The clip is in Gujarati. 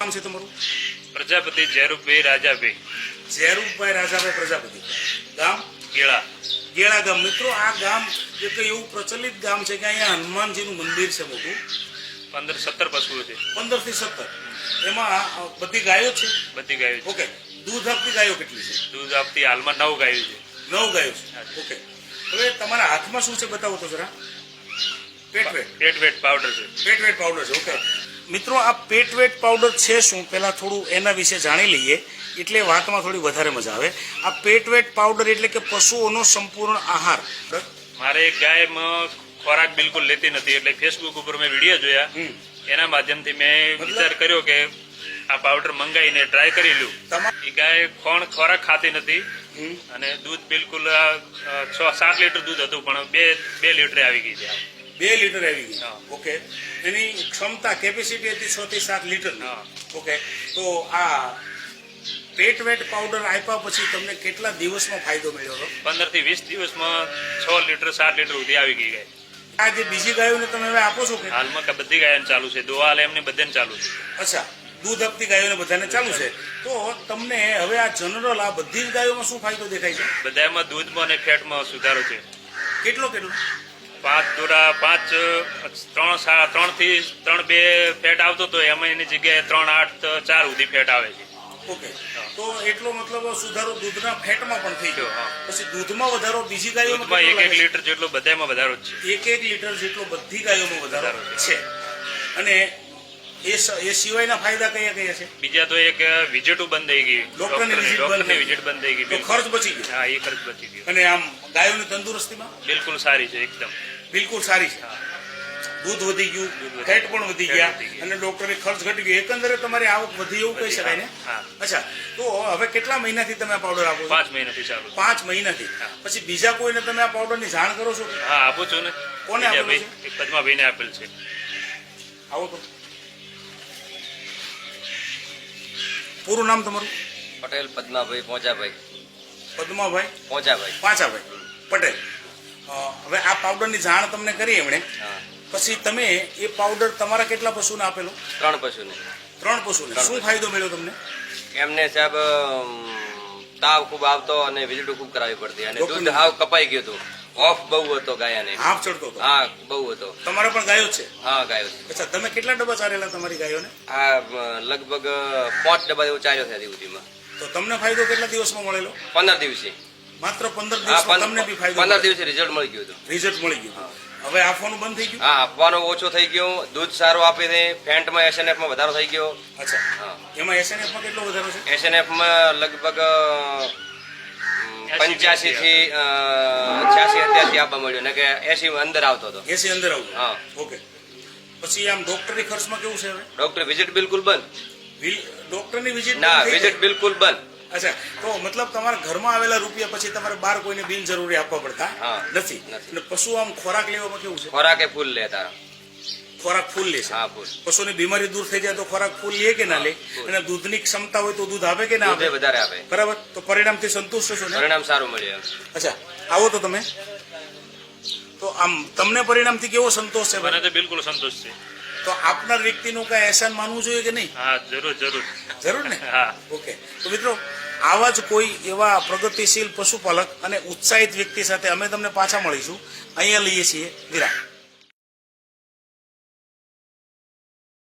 નામ છે તમારું? પ્રજાપતિ ઝેરુભાઈ રાજાભાઈ ઝેરુભાઈ રાજાભાઈ પ્રજાપતિ. ગામ? ગેળા. ગેળા ગામ. મિત્રો આ ગામ એક એવું પ્રચલિત ગામ છે કે અહીંયા હનુમાનજીનું મંદિર છે મોટું. પંદર સત્તર પશુઓ છે. પંદરથી સત્તર. એમાં બધી ગાયો છે? બધી ગાયો છે. ઓકે. દૂધ આપતી ગાયો કેટલી છે? દૂધ આપતી હાલમાં નવ ગાયો છે. નવ ગાયો છે. ઓકે. હવે તમારા હાથમાં શું છે? બતાવો તો જરા. Pet vet pet vet powder છે. પેટ વેટ પાવડર છે. ઓકે. મિત્રો આ પેટ વેટ પાવડર છે શું? પહેલાં થોડું એના વિશે જાણી લઈએ. એટલે વાતમાં થોડી વધારે મજા આવે. આ પેટ વેટ પાવડર એટલે કે પશુઓનો સંપૂર્ણ આહાર. મારે ગાય ખોરાક બિલકુલ લેતી નથી. એટલે ફેસબુક ઉપર મેં વીડિયો જોયા. એના માધ્યમથી મેં વિચાર કર્યો કે આ પાવડર મંગાવીને ટ્રાય કરી લઉં. એ ગાય કોણ ખોરાક ખાતી નથી. અને દૂધ બિલકુલ છ સાત લીટર દૂધ હતું પણ બે બે લીટરે આવી ગઈ છે. બે લીટર આવી ગઈ. ઓકે. એની ક્ષમતા કેપેસિટી હતી છ થી સાત લીટર ઓકે. તો આ પેટ વેટ પાવડર આપ્યા પછી તમને કેટલા દિવસમાં ફાયદો મળ્યો હતો? પંદરથી વીસ દિવસમાં છ લીટર સાત લીટર સુધી આવી ગઈ ગાય. આ જે બીજી ગાયોને તમે હવે આપો છો કે? હાલમાં કે બધી ગાયોને ચાલુ છે. દોવાલ એમને બધાને ચાલુ છે. અચ્છા. દૂધ આપતી ગાયોને બધાને ચાલુ છે. તો તમને હવે આ જનરલ આ બધી જ ગાયોમાં શું ફાયદો દેખાય છે? બધામાં દૂધમાં અને ફેટમાં સુધારો છે. કેટલો કેટલો? પાંચ દોરા પાંચ ત્રણ ત્રણથી ત્રણ બે ફેટ આવતો તો એમાં એની જગ્યાએ ત્રણ આઠ ચાર સુધી ફેટ આવે છે. ઓકે. તો એટલો મતલબ સુધારો દૂધના ફેટમાં પણ થઈ ગયો. પછી દૂધમાં વધારો બીજી ગાયોમાં એક એક લીટર જેટલો બધામાં વધારો છે. એક એક લીટર જેટલો બધી ગાયોમાં વધારો છે. અને એ એ સિવાયના ફાયદા કયા કયા છે? બીજા તો એક વિઝિટો બંધ થઈ ગઈ. ડોક્ટરની વિઝિટ બંધ થઈ ગઈ ખર્ચ બચી ગયો. હા એ ખર્ચ બચી ગયો. અને આમ ગાયોની તંદુરસ્તીમાં? બિલકુલ સારી છે એકદમ. બિલકુલ સારી છે. હા. દૂધ વધી ગયું ફેટ પણ વધી ગયા અને ડોક્ટરની ખર્ચ ઘટી ગયો. એકંદરે તમારી આવક વધી એવું કહી શકાય ને? હા, અચ્છા તો હવે કેટલા મહિનાથી તમે આ પાવડર આપો પાંચ મહિનાથી ચાલુ. પાંચ મહિનાથી. પછી બીજા કોઈને તમે આ પાવડરની જાણ કરો છો? હા આપો છો ને. કોને આપો છો? પદ્માભાઈને આપેલ છે. આવો તો. પૂરું નામ તમારું? પટેલ પદ્માભાઈ પોંચાભાઈ પદ્માભાઈ? પોંચાભાઈ પાંચાભાઈ પટેલ. હવે આ પાવડરની જાણ તમને કરી એમણે. પછી તમે એ પાવડર તમારા કેટલા પશુને આપેલો? ત્રણ પશુને. ત્રણ પશુને. શું ફાયદો મળ્યો તમને? એમને સાહેબ તાવ ખૂબ આવતો અને વીજળી ખૂબ કરાવી પડતી. અને દૂધ હાવ કપાઈ ગયું હતું. ઓફ બહુ હતો ગાયાને. હાફ ચડતો હતો? હા બહુ હતો. તમારો પણ ગાયો છે? હા ગાયો છે. અચ્છા તમે કેટલા ડબ્બા ચારેલા તમારી ગાયોને? આ લગભગ પાંચ ડબ્બા એવું ચાર્યો છે સુધીમાં. તો તમને ફાયદો કેટલા દિવસમાં મળેલો? પંદર દિવસે. માત્ર પંદર દિવસ દિવસમાં તમને બી ફાયદો પંદર. દિવસે રિઝલ્ટ મળી ગયું હતું. રિઝલ્ટ મળી ગયું. હવે આપવાનું બંધ થઈ ગયું? હા આપવાનો ઓછો થઈ ગયો. દૂધ સારું આપે છે ફેન્ટમાં એસએનએફમાં વધારો થઈ ગયો. અચ્છા. હા. એમાં એસએનએફમાં કેટલો વધારો છે? એસએનએફમાં લગભગ પંચ્યાસી થી છ્યાસી અત્યારથી આપવા મળ્યો. ને કે એસી અંદર આવતો હતો. એસી અંદર આવું હા. ઓકે. પછી આમ ડોક્ટરની ખર્ચમાં કેવું છે હવે? ડોક્ટર વિઝિટ બિલકુલ બંધ. વિલ- ડોક્ટરની વિઝિટ ના વિઝિટ બિલકુલ બંધ. અચ્છા તો મતલબ તમારા ઘરમાં આવેલા રૂપિયા પછી તમારે બહાર કોઈને બિનજરૂરી આપવા પડતા નથી. એટલે પશુ આમ ખોરાક લેવામાં કેવું છે? ખોરાકે ફૂલ લે તારા. ખોરાક ફૂલ લે છે. હા ફૂલ. પશુની બીમારી દૂર થઈ જાય તો ખોરાક ફૂલ લે કે ના લે. અને દૂધની ક્ષમતા હોય તો દૂધ આપે કે ના આપે? વધારે આપે. બરાબર? તો પરિણામથી સંતુષ્ટ છો પરિણામ સારું મળ્યું અચ્છા આવો તો તમે. તો આમ તમને પરિણામથી કેવો સંતોષ છે મને તો બિલકુલ સંતોષ છે. તો આપનાર વ્યક્તિનું કઈ એહસાન માનવું જોઈએ કે નહીં? હા જરૂર જરૂર. જરૂર ને? હા. ઓકે. તો મિત્રો આવા જ કોઈ એવા પ્રગતિશીલ પશુપાલક અને ઉત્સાહિત વ્યક્તિ સાથે અમે તમને પાછા મળીશું. અહીંયા લઈએ છીએ વિરામ.